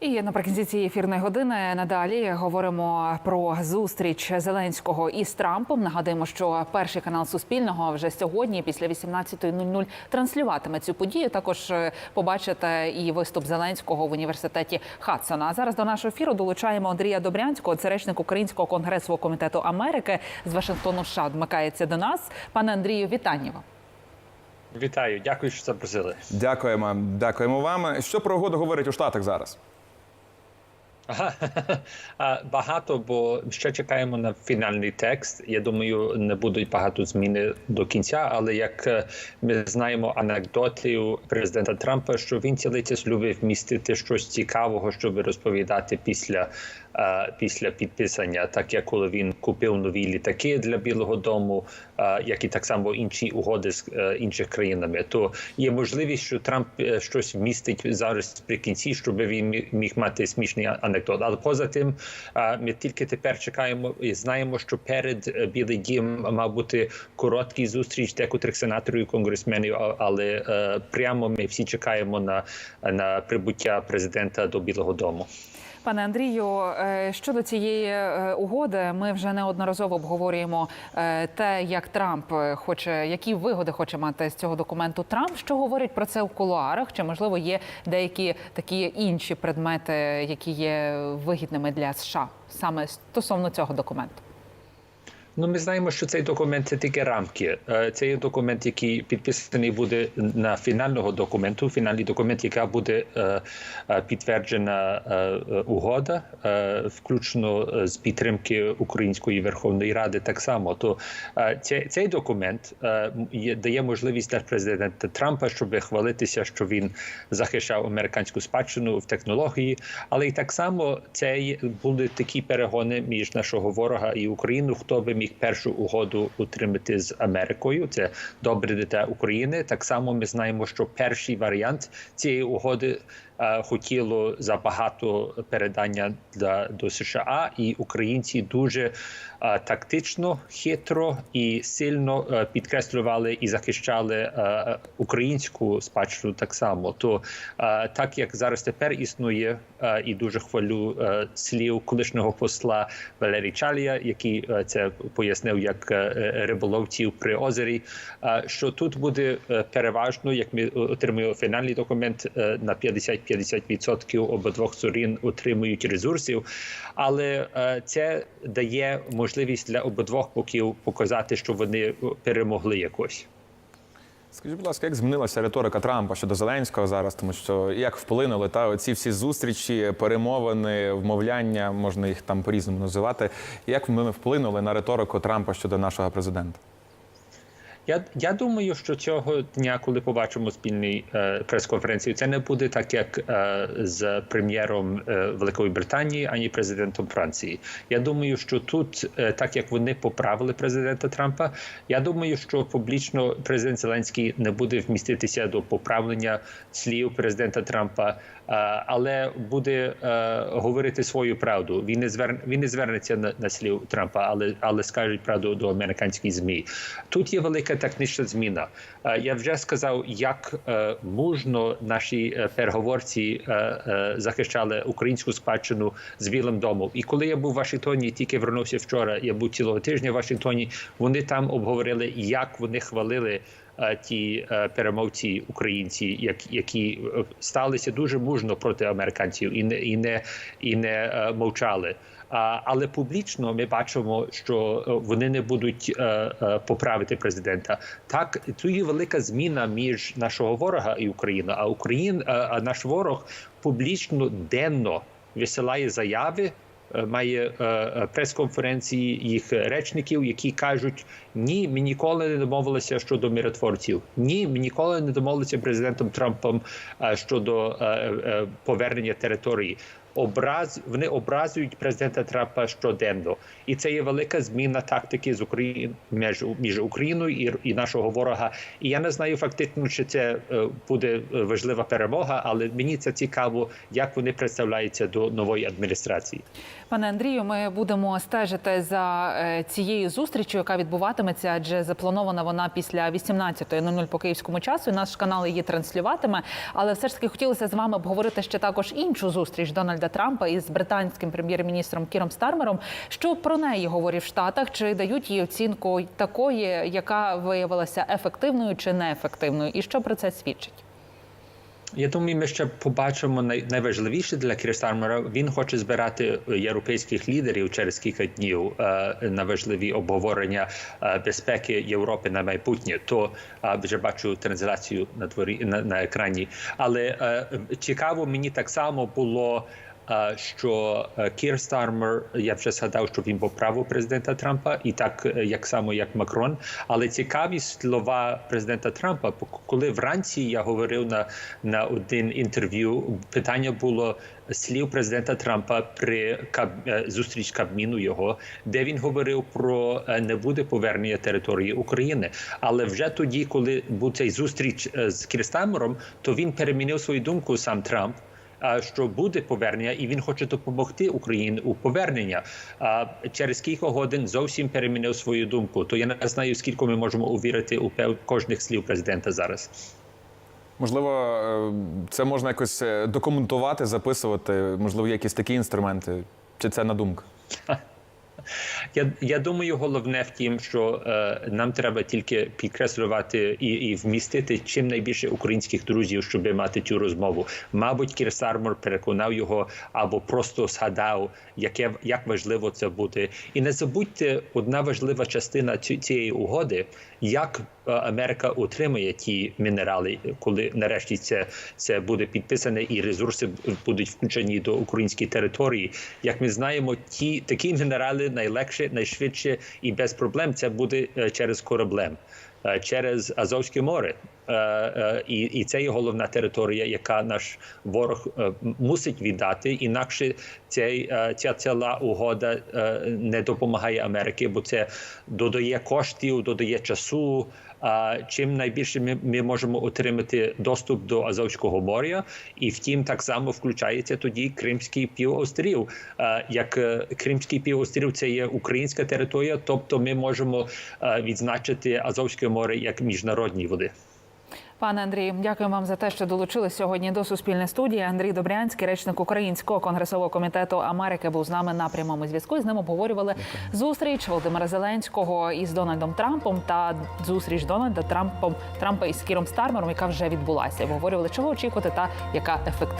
І наприкінці цієї ефірної години надалі говоримо про зустріч Зеленського із Трампом. Нагадуємо, що перший канал Суспільного вже сьогодні, після 18.00, транслюватиме цю подію. Також е, побачите і виступ Зеленського в університеті Хадсона. А зараз до нашого ефіру долучаємо Андрія Добрянського, це речник Українського конгресового комітету Америки з Вашингтону. США вмикається до нас. Пане Андрію, вітання вам. Вітаю, дякую, що запросили. Дякуємо, дякуємо вам. Що про угоду говорить у Штатах зараз? Ага. Багато, бо ще чекаємо на фінальний текст. Я думаю, не будуть багато зміни до кінця. Але як е, ми знаємо анекдотів президента Трампа, що він цілий любив містити щось цікавого, щоб розповідати після, е, після підписання, так як коли він купив нові літаки для Білого Дому, е, як і так само інші угоди з інших країнами, то є можливість, що Трамп щось вмістить зараз при кінці, щоб він міг мати смішний анекдот. Але поза тим, е, ми тільки тепер чекаємо і знаємо, що перед е, Білий Дім мав бути короткий зустріч декотрих сенаторів і конгресменів, але е, прямо ми всі чекаємо на, на прибуття президента до Білого Дому. Пане Андрію, е, щодо цієї е, угоди, ми вже неодноразово обговорюємо е, те, як Трамп хоче, які вигоди хоче мати з цього документу Трамп. Що говорить про це в кулуарах? Чи можливо є деякі такі інші предмети, які є вигідними для США саме стосовно цього документу? Ну, ми знаємо, що цей документ це тільки рамки. Е, Це є документ, який підписаний буде на фінального документу. Фінальний документ, яка буде е, е, підтверджена угода, включно з підтримки Української Верховної Ради. Так само, то цей, документ дає можливість для президента Трампа, щоб хвалитися, що він захищав американську спадщину в технології, але і так само це були такі перегони між нашого ворога і Україну. Хто би міг першу угоду утримати з Америкою? Це добре дитя України. Так само ми знаємо, що перший варіант цієї угоди. е, Хотіло забагато передання для до США, і українці дуже тактично, хитро і сильно е, підкреслювали і захищали е, українську спадщину так само. То е, так як зараз тепер існує, е, і дуже хвалю е, слів колишнього посла Валерій Чалія, який е, це пояснив як е, риболовців при озері. е, Що тут буде е, переважно, як ми отримуємо фінальний документ е, на 50-50% обидвох сторін отримують ресурсів, але е, це дає можливість для обидвох боків показати, що вони е, перемогли якось. Скажіть, будь ласка, як змінилася риторика Трампа щодо Зеленського зараз, тому що як вплинули та оці всі зустрічі, перемовини, вмовляння, можна їх там по-різному називати. Як вони вплинули на риторику Трампа щодо нашого президента? Я, я думаю, що цього дня, коли побачимо спільний е, прес-конференцію, це не буде так, як е, з прем'єром е, Великої Британії, ані президентом Франції. Я думаю, що тут, е, так як вони поправили президента Трампа, я думаю, що публічно президент Зеленський не буде вміститися до поправлення слів президента Трампа, е, але буде е, говорити свою правду. Він не звер... він не звернеться на, на слів Трампа, але але скаже правду до американських змі. Тут є велика технічна зміна. Е, Я вже сказав, як е, мужно наші е, переговорці захищали українську спадщину з Білим домом. І коли я був в Вашингтоні, тільки вернувся вчора. Я був цілого тижня в Вашингтоні. Вони там обговорили, як вони хвалили. Ті перемовці українці, які сталися дуже мужно проти американців і не і не і не мовчали. Але публічно ми бачимо, що е, вони не будуть е, е, поправити президента. Так тут є велика зміна між нашого ворога і Україною. А Україн, а, наш ворог публічно денно висилає заяви. Має прес-конференції їх речників, які кажуть: ні, ми ніколи не домовилися щодо миротворців. Ні, ми ніколи не домовилися президентом Трампом щодо повернення території. Образ вони образують президента Трампа щоденно, і це є велика зміна тактики з України між, між Україною і, і нашого ворога. І я не знаю фактично, чи це е, буде е, важлива перемога, але мені це цікаво, як вони представляються до нової адміністрації. Пане Андрію, ми будемо стежити за е, цією зустрічю, яка відбуватиметься, адже запланована вона після 18.00 по київському часу. Наш канал її транслюватиме. Але все ж таки хотілося з вами обговорити ще також іншу зустріч Дональда Трампа із британським прем'єр-міністром Кіром Стармером. Що про неї говорять в Штатах? Чи дають їй оцінку такої, яка виявилася ефективною чи неефективною? І що про це свідчить? Я думаю, ми ще побачимо найважливіше для Кірстармера. Він хоче збирати е, європейських лідерів через кілька днів е, на важливі обговорення е, безпеки Європи на майбутнє. То вже бачу трансляцію на дворі на, на екрані. Але цікаво мені так само було. Е, Що е, Кір Стармер, я вже згадав, що він право президента Трампа, і так е, як само як Макрон. Але цікаві слова президента Трампа, коли вранці я говорив на, на один інтерв'ю, питання було слів президента Трампа при каб, е, зустріч Кабміну його, де він говорив про е, не буде повернення території України. Але вже тоді, коли був цей зустріч е, з Кірстамером, то він перемінив свою думку сам Трамп. Що буде повернення, і він хоче допомогти Україні у повернення. А через кілька годин зовсім перемінив свою думку. То я не знаю, скільки ми можемо увірити у кожних слів президента зараз. Можливо, е, це можна якось е, документувати, записувати. Можливо, якісь такі інструменти, чи це надумка? Я, я думаю, головне в тім, що е, нам треба тільки підкреслювати і, і вмістити чим найбільше українських друзів, щоб мати цю розмову. Мабуть, Кір Сармор переконав його або просто згадав, яке як важливо це буде. І не забудьте, одна важлива частина цієї угоди, як Америка отримає ті мінерали, коли нарешті це, це буде підписане, і ресурси будуть включені до української території. Як ми знаємо, ті такі мінерали найлегше, найшвидше і без проблем це буде е, через кораблем. е, Через Азовське море, Е, е, і, і це є головна територія, яка наш ворог е, мусить віддати. Інакше цей, е, ця ціла угода е, не допомагає Америці, бо це додає коштів, додає часу. Чим найбільше ми, ми можемо отримати доступ до Азовського моря, і втім, так само включається тоді Кримський півострів. Як е, Кримський півострів це є українська територія, тобто ми можемо е, відзначити Азовське море як міжнародні води. Пане Андрію, дякую вам за те, що долучились сьогодні до суспільної студії. Андрій Добрянський, речник Українського конгресового комітету Америки, був з нами на прямому зв'язку. І з ним обговорювали зустріч Володимира Зеленського із Дональдом Трампом та зустріч Дональда Трампом Трампа із Кіром Стармером, яка вже відбулася. Обговорювали, чого очікувати та яка ефективна.